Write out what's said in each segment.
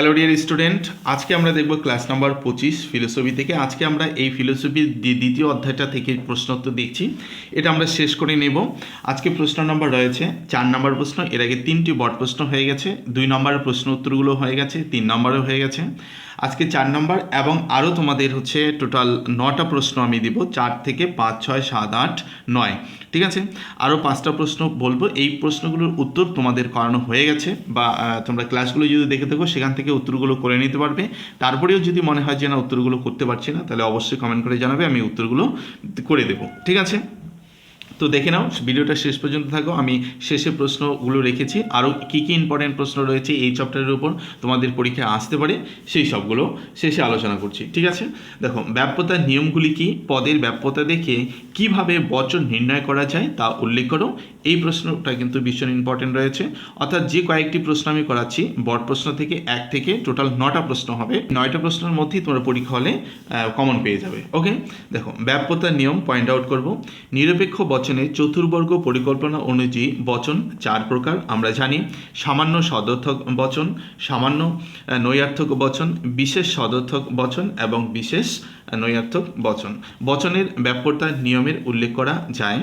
Hello dear student আজকে আমরা দেখব ক্লাস নাম্বার পঁচিশ ফিলোসফি থেকে। আজকে আমরা এই ফিলোসফির দ্বি- দ্বিতীয় অধ্যায়টা থেকে প্রশ্নোত্তর দিচ্ছি এটা আমরা শেষ করে নেব। আজকে প্রশ্ন নম্বর রয়েছে। চার নম্বর প্রশ্ন, এর আগে তিনটি বট প্রশ্ন হয়ে গেছে। দুই নম্বরের প্রশ্ন উত্তরগুলো হয়ে গেছে, তিন নম্বরও হয়ে গেছে। আজকে চার নম্বর এবং আরও তোমাদের হচ্ছে টোটাল নটা প্রশ্ন আমি দিব, চার থেকে পাঁচ, ছয়, সাত, আট, নয়। ঠিক আছে? আরও পাঁচটা প্রশ্ন বলব। এই প্রশ্নগুলোর উত্তর তোমাদের করানো হয়ে গেছে বা তোমরা ক্লাসগুলো যদি দেখে থাকো, সেখান থেকে উত্তরগুলো করে নিতে পারবে। তারপরেও যদি মনে হয় যে না, উত্তরগুলো করতে পারছি না, তাহলে অবশ্যই কমেন্ট করে জানাবে, আমি উত্তরগুলো করে দেবো। ঠিক আছে? তো দেখে নাও, ভিডিওটা শেষ পর্যন্ত থাকো। আমি শেষে প্রশ্নগুলো রেখেছি। আরও কী কী ইম্পর্টেন্ট প্রশ্ন রয়েছে এই চ্যাপ্টারের উপর তোমাদের পরীক্ষায় আসতে পারে, সেই সবগুলো শেষে আলোচনা করছি, ঠিক আছে? দেখো ব্যাপ্যতার নিয়মগুলি কি? পদের ব্যাপ্যতা দেখে কীভাবে বচন নির্ণয় করা যায় তা উল্লেখ করো। এই প্রশ্নটা কিন্তু ভীষণ ইম্পর্টেন্ট রয়েছে। অর্থাৎ যে কয়েকটি প্রশ্ন আমি করাচ্ছি বট প্রশ্ন থেকে এক থেকে টোটাল নটা প্রশ্ন হবে। নয়টা প্রশ্নের মধ্যেই তোমরা পরীক্ষা হলে কমন পেয়ে যাবে ওকে দেখো ব্যাপ্যতার নিয়ম পয়েন্ট আউট করব। নিরপেক্ষ বচনে চতুর্বর্গ পরিকল্পনা অনুযায়ী বচন চার প্রকার আমরা জানি। সামান্য সদর্থক বচন, সামান্য নৈয়ার্থক বচন, বিশেষ সদর্থক বচন এবং বিশেষ নৈয়ার্থক বচন। বচনের ব্যাপ্যতার নিয়মের উল্লেখ করা যায়।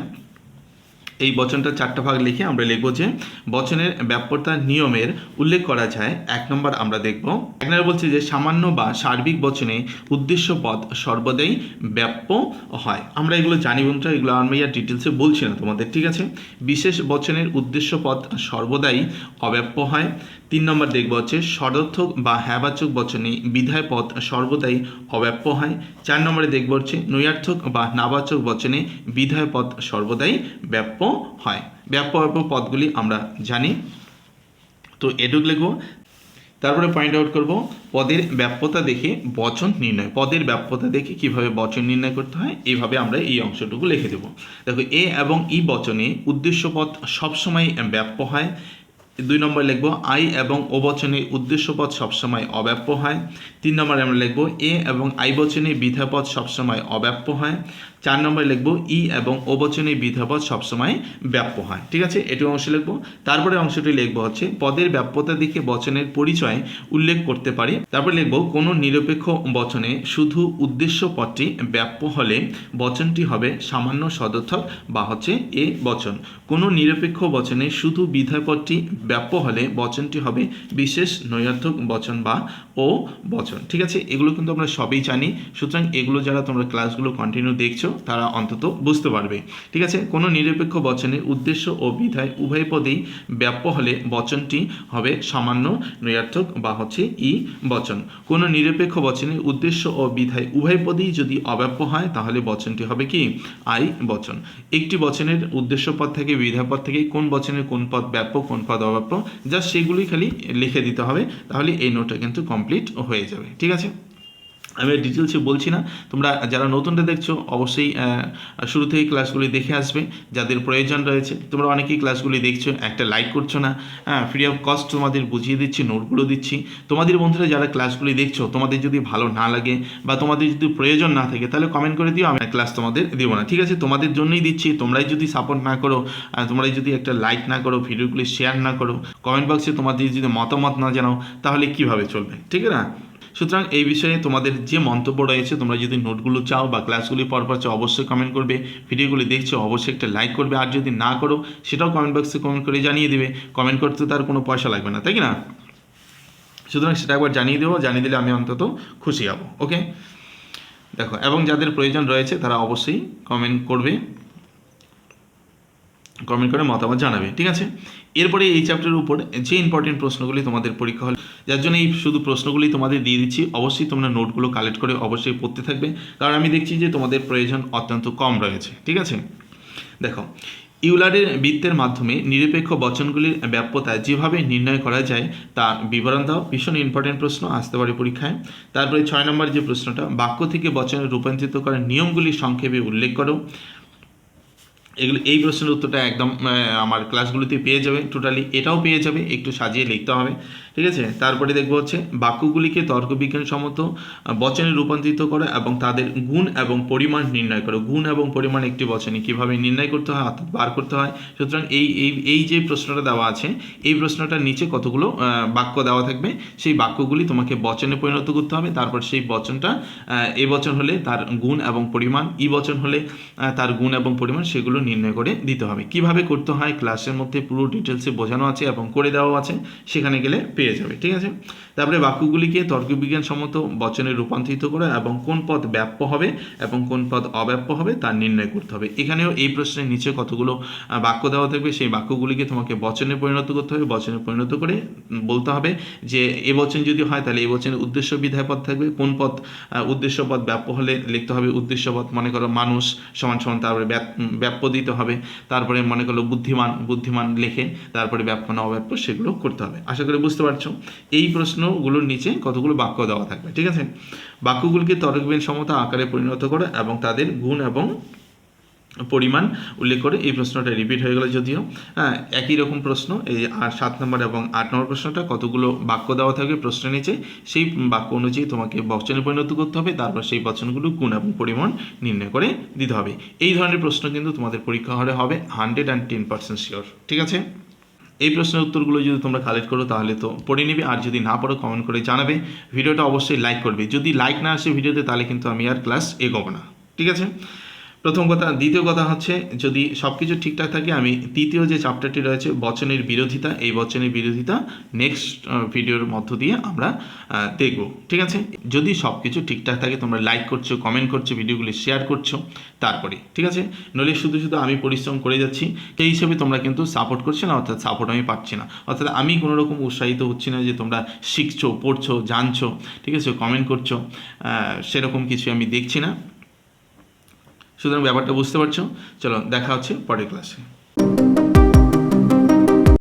এই বচনটা চারটা ভাগ লিখে আমরা লিখব যে, বচনের ব্যাপ্যতার নিয়মের উল্লেখ করা যায়। এক নম্বর আমরা দেখব। এক নম্বর বলছে যে, সামান্য বা সার্বিক বচনে উদ্দেশ্য পদ সর্বদাই ব্যাপ্য হয়। আমরা এগুলো জানি বন্ধুরা, এগুলো আমি আর ডিটেলসে বলছি না তোমাদের, ঠিক আছে? বিশেষ বচনের উদ্দেশ্য পদ সর্বদাই অব্যাপ্য হয়। তিন নম্বর দেখব হচ্ছে সদর্থক বা হ্যাবাচক বচনে বিধায় পদ সর্বদাই অব্যাপ্য হয়। চার নম্বরে দেখব হচ্ছে, নৈয়ার্থক বা নাবাচক বচনে বিধায় পদ সর্বদাই ব্যাপ্য হয়। ব্যাপকর্ম পদগুলি আমরা জানি। তো এটুক লিখব তারপরে পয়েন্ট আউট করব, পদের ব্যাপ্যতা দেখে বচন নির্ণয়। পদের ব্যাপ্যতা দেখে কীভাবে বচন নির্ণয় করতে হয়, এইভাবে আমরা এই অংশটুকু লিখে দেব। দেখো, এ এবং ই বচনে উদ্দেশ্য পদ সবসময় ব্যাপ্য হয়। দুই নম্বর লিখব, আই এবং ও বচনে উদ্দেশ্য পদ সবসময় অব্যাপ্য হয়। তিন নম্বরে আমরা লিখব, এ এবং আই বচনে বিধাপদ সবসময় অব্যাপ্য হয়। চার নম্বরে লিখব, ই এবং ও বচনে বিধাপদ সবসময় ব্যাপ্য হয়। ঠিক আছে? এটি অংশ লিখব। তারপরে অংশটি লিখব হচ্ছে, পদের ব্যাপ্যতা দিকে বচনের পরিচয় উল্লেখ করতে পারি। তারপরে লিখব, কোনো নিরপেক্ষ বচনে শুধু উদ্দেশ্য পদটি ব্যাপ্য হলে বচনটি হবে সামান্য সদর্থক বা হচ্ছে এ বচন। কোনো নিরপেক্ষ বচনে শুধু বিধায় পদটি ব্যাপ্য হলে বচনটি হবে বিশেষ নৈয়ার্থক বচন বা ও বচন। ঠিক আছে? এগুলো কিন্তু আমরা সবই জানি। সুতরাং এগুলো যারা তোমরা ক্লাসগুলো কন্টিনিউ দেখছ, তারা অন্তত বুঝতে পারবে। ঠিক আছে? কোনো নিরপেক্ষ বচনের উদ্দেশ্য ও বিধায় উভয় পদেই ব্যাপ্য হলে বচনটি হবে সামান্য নৈয়ার্থক বা হচ্ছে ই বচন। কোনো নিরপেক্ষ বচনের উদ্দেশ্য ও বিধায় উভয় পদেই যদি অব্যাপ্য হয়, তাহলে বচনটি হবে কি? আই বচন। একটি বচনের উদ্দেশ্য পদ থেকে বিধায় পদ থেকে কোন বচনের কোন পদ ব্যাপ্য, কোন পদ অব্যাপ্য? জাস্ট সেগুলি খালি লিখে দিতে হবে, তাহলে এই নোটটা কিন্তু কমপ্লিট হয়ে যাবে, ঠিক আছে? আমি ডিটেলসে বলছি না। তোমরা যারা নতুনটা দেখছ, অবশ্যই শুরু থেকে ক্লাসগুলি দেখে আসবে, যাদের প্রয়োজন রয়েছে। তোমরা অনেকেই ক্লাসগুলি দেখছ, একটা লাইক করছ না। হ্যাঁ ফ্রি অফ কস্ট তোমাদের বুঝিয়ে দিচ্ছি নোটগুলো দিচ্ছি। তোমাদের বন্ধুরা যারা ক্লাসগুলি দেখছ, তোমাদের যদি ভালো না লাগে বা তোমাদের যদি প্রয়োজন না থাকে, তাহলে কমেন্ট করে দিও, আমি ক্লাস তোমাদের দেবো না। ঠিক আছে? তোমাদের জন্যই দিচ্ছি। তোমরাই যদি সাপোর্ট না করো তোমরাই যদি একটা লাইক না করো ভিডিওগুলি শেয়ার না করো কমেন্ট বক্সে তোমাদের যদি মতামত না জানাও, তাহলে কীভাবে চলবে? ঠিক আছে না? সুতরাং এই বিষয়ে তোমাদের যে মন্তব্য রয়েছে, তোমরা যদি নোটগুলো চাও বা ক্লাসগুলি পরপর চাও, অবশ্যই কমেন্ট করবে। ভিডিওগুলি দেখছ, অবশ্যই একটা লাইক করবে। আর যদি না করো, সেটাও কমেন্ট বক্সে কমেন্ট করে জানিয়ে দেবে। কমেন্ট করতে তার কোনো পয়সা লাগবে না, তাই না? সুতরাং সেটা একবার জানিয়ে দেবো, জানিয়ে দিলে আমি অন্তত খুশি হব ওকে দেখো, এবং যাদের প্রয়োজন রয়েছে, তারা অবশ্যই কমেন্ট করবে। কমেন্ট করে মতামত জানাবে, ঠিক আছে? এরপরে এই চ্যাপ্টারের উপর যে ইম্পর্টেন্ট প্রশ্নগুলি তোমাদের পরীক্ষা হল, যার জন্য এই শুধু প্রশ্নগুলি তোমাদের দিয়ে দিচ্ছি, অবশ্যই তোমরা নোটগুলো কালেক্ট করে অবশ্যই পড়তে থাকবে। কারণ আমি দেখছি যে তোমাদের প্রয়োজন অত্যন্ত কম রয়েছে, ঠিক আছে? দেখো, ইউলারের বৃত্তের মাধ্যমে নিরপেক্ষ বচনগুলির ব্যাপ্যতা যেভাবে নির্ণয় করা যায় তার বিবরণ দাও। ভীষণ ইম্পর্টেন্ট প্রশ্ন, আসতে পারে পরীক্ষায়। তারপরে ছয় নম্বর যে প্রশ্নটা, বাক্য থেকে বচনে রূপান্তরিত করার নিয়মগুলি সংক্ষেপে উল্লেখ করো। এগুলো, এই প্রশ্নের উত্তরটা একদম আমার ক্লাসগুলোতে পেয়ে যাবে টোটালি এটাও পেয়ে যাবে, একটু সাজিয়ে লিখতে হবে। ঠিক আছে? তারপরে দেখব হচ্ছে বাক্যগুলিকে তর্কবিজ্ঞানসম্মত বচনে রূপান্তরিত করো এবং তাদের গুণ এবং পরিমাণ নির্ণয় করো। গুণ এবং পরিমাণ একটি বচনে কীভাবে নির্ণয় করতে হয়, অর্থাৎ বার করতে হয়। সুতরাং এই এই যে প্রশ্নটা দেওয়া আছে, এই প্রশ্নটার নিচে কতগুলো বাক্য দেওয়া থাকবে, সেই বাক্যগুলি তোমাকে বচনে পরিণত করতে হবে। তারপর সেই বচনটা এ বচন হলে তার গুণ এবং পরিমাণ, ই বচন হলে তার গুণ এবং পরিমাণ সেগুলো নির্ণয় করে দিতে হবে। কীভাবে করতে হয়? ক্লাসের মধ্যে পুরো ডিটেলসে বোঝানো আছে এবং করে দেওয়া আছে। সেখানে গেলে পেয়ে যাবে, ঠিক আছে? তারপরে বাক্যগুলিকে তর্কবিজ্ঞান সম্মত বচনে রূপান্তরিত করে এবং কোন পদ ব্যাপ্য হবে এবং কোন পদ অব্যাপ্য হবে তার নির্ণয় করতে হবে। এখানেও এই প্রশ্নের নিচে কতগুলো বাক্য দেওয়া থাকবে, সেই বাক্যগুলিকে তোমাকে বচনে পরিণত করতে হবে, বচনে পরিণত করে বলতে হবে যে এ বচন যদি হয় তাহলে এই বচনের উদ্দেশ্য বিধায় পদ থাকবে, কোন পদ উদ্দেশ্য পদ ব্যাপ্য হলে লিখতে হবে উদ্দেশ্য পদ, মনে করো মানুষ সমান সমান, তারপরে ব্যাপ- ব্যাপ্য দিতে হবে, তারপরে মনে করো বুদ্ধিমান বুদ্ধিমান লিখে, তারপরে ব্যাপ্য না অব্যাপ্য সেগুলো করতে হবে। আশা করি বুঝতে পারছ এই প্রশ্নগুলোর নিচে কতগুলো বাক্য দেওয়া থাকবে, ঠিক আছে? বাক্যগুলিকে তরকবিহীন সমতা আকারে পরিণত করে এবং তাদের গুণ এবং পরিমাণ উল্লেখ করে এই প্রশ্নটা রিপিট হয়ে গেল যদিও। হ্যাঁ একই রকম প্রশ্ন, এই সাত নম্বর এবং আট নম্বর প্রশ্নটা কতগুলো বাক্য দেওয়া থাকবে প্রশ্নের নিচে, সেই বাক্য অনুযায়ী তোমাকে বচনে পরিণত করতে হবে, তারপর সেই বচনগুলো গুণ এবং পরিমাণ নির্ণয় করে দিতে হবে। এই ধরনের প্রশ্ন কিন্তু তোমাদের পরীক্ষা হলে হবে hundred and ten percent sure ঠিক আছে? এই প্রশ্নের উত্তরগুলো যদি তোমরা কালেক্ট করো, তাহলে তো পড়ে নেবে। আর যদি না পড়ো কমেন্ট করে জানাবে। ভিডিওটা অবশ্যই লাইক করবে। যদি লাইক না আসে ভিডিওতে, তাহলে কিন্তু আমি আর ক্লাস এগোবো না। ঠিক আছে? প্রথম কথা, দ্বিতীয় কথা হচ্ছে, যদি সব কিছু ঠিকঠাক থাকে, আমি তৃতীয় যে চ্যাপ্টারটি রয়েছে, বচনের বিরোধিতা, এই বচনের বিরোধিতা নেক্সট ভিডিওর মধ্য দিয়ে আমরা দেখব, ঠিক আছে? যদি সব কিছু ঠিকঠাক থাকে, তোমরা লাইক করছ কমেন্ট করছ ভিডিওগুলি শেয়ার করছ, তারপরে, ঠিক আছে? নইলে শুধু শুধু আমি পরিশ্রম করে যাচ্ছি, সেই হিসেবে তোমরা কিন্তু সাপোর্ট করছ না, অর্থাৎ সাপোর্ট আমি পাচ্ছি না। অর্থাৎ আমি কোনো রকম উৎসাহিত হচ্ছি না যে তোমরা শিখছো, পড়ছো, জানছো, ঠিক আছে? কমেন্ট করছ সেরকম কিছু আমি দেখছি না। সুতরাং ব্যাপারটা বুঝতে পারছ। চলো দেখা হচ্ছে পরের ক্লাসে